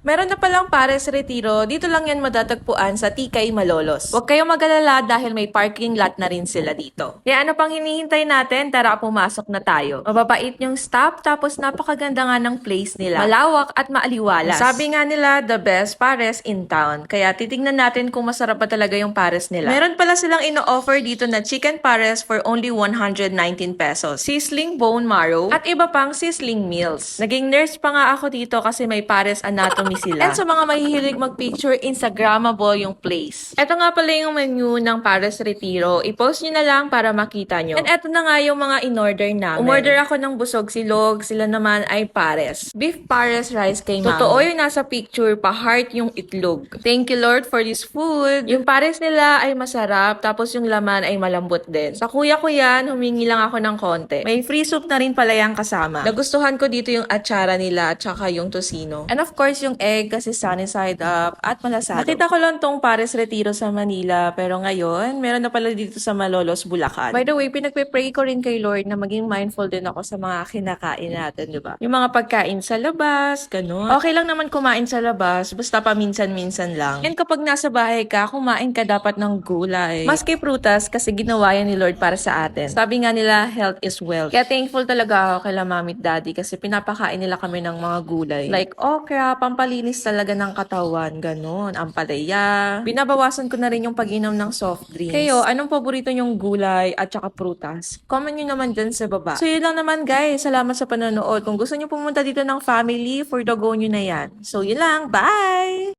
Meron na palang Pares Retiro, dito lang yan madatagpuan sa Tikay Malolos. Huwag kayong magalala dahil may parking lot na rin sila dito. Kaya ano pang hinihintay natin? Tara, pumasok na tayo. Mababait yung staff, tapos napakaganda nga ng place nila. Malawak at maaliwalas. Sabi nga nila, the best Pares in town. Kaya titignan natin kung masarap pa talaga yung Pares nila. Meron pala silang ino-offer dito na chicken Pares for only 119 pesos. Sizzling bone marrow at iba pang sizzling meals. Naging nurse pa nga ako dito kasi may Pares anatomy sila. And sa mga mahihilig mag-picture, Instagrammable yung place. Ito nga pala yung menu ng Pares Retiro. I-post nyo na lang para makita nyo. And eto na nga yung mga in-order namin. Umorder ako ng busog silog, sila naman ay Pares. Beef Pares rice kay mama. Totoo yung nasa picture, pa-heart yung itlog. Thank you Lord for this food. Yung Pares nila ay masarap, tapos yung laman ay malambot din. Sa kuya ko yan, humingi lang ako ng konti. May free soup na rin pala yung kasama. Nagustuhan ko dito yung atsara nila at saka yung tocino. And of course, yung egg kasi sunny side up at malasado. Nakita ko lang tong Pares Retiro sa Manila, pero ngayon, meron na pala dito sa Malolos, Bulacan. By the way, pinagpe-pray ko rin kay Lord na maging mindful din ako sa mga kinakain natin, di ba? Yung mga pagkain sa labas, ganun. Okay lang naman kumain sa labas, basta paminsan-minsan lang. And kapag nasa bahay ka, kumain ka dapat ng gulay. Maski prutas, kasi ginawa yan ni Lord para sa atin. Sabi nga nila, health is wealth. Kaya thankful talaga ako kay mami at daddy kasi pinapakain nila kami ng mga gulay. Like okra, pampalinis talaga ng katawan, ganun. Ampalaya. Binabawasan ko na rin yung pag-inom ng soft drinks. Kayo, anong paborito nyong gulay at saka prutas? Comment nyo naman dyan sa baba. So yun lang naman guys. Salamat sa panonood. Kung gusto nyo pumunta dito ng family, for the go nyo na yan. So yun lang. Bye!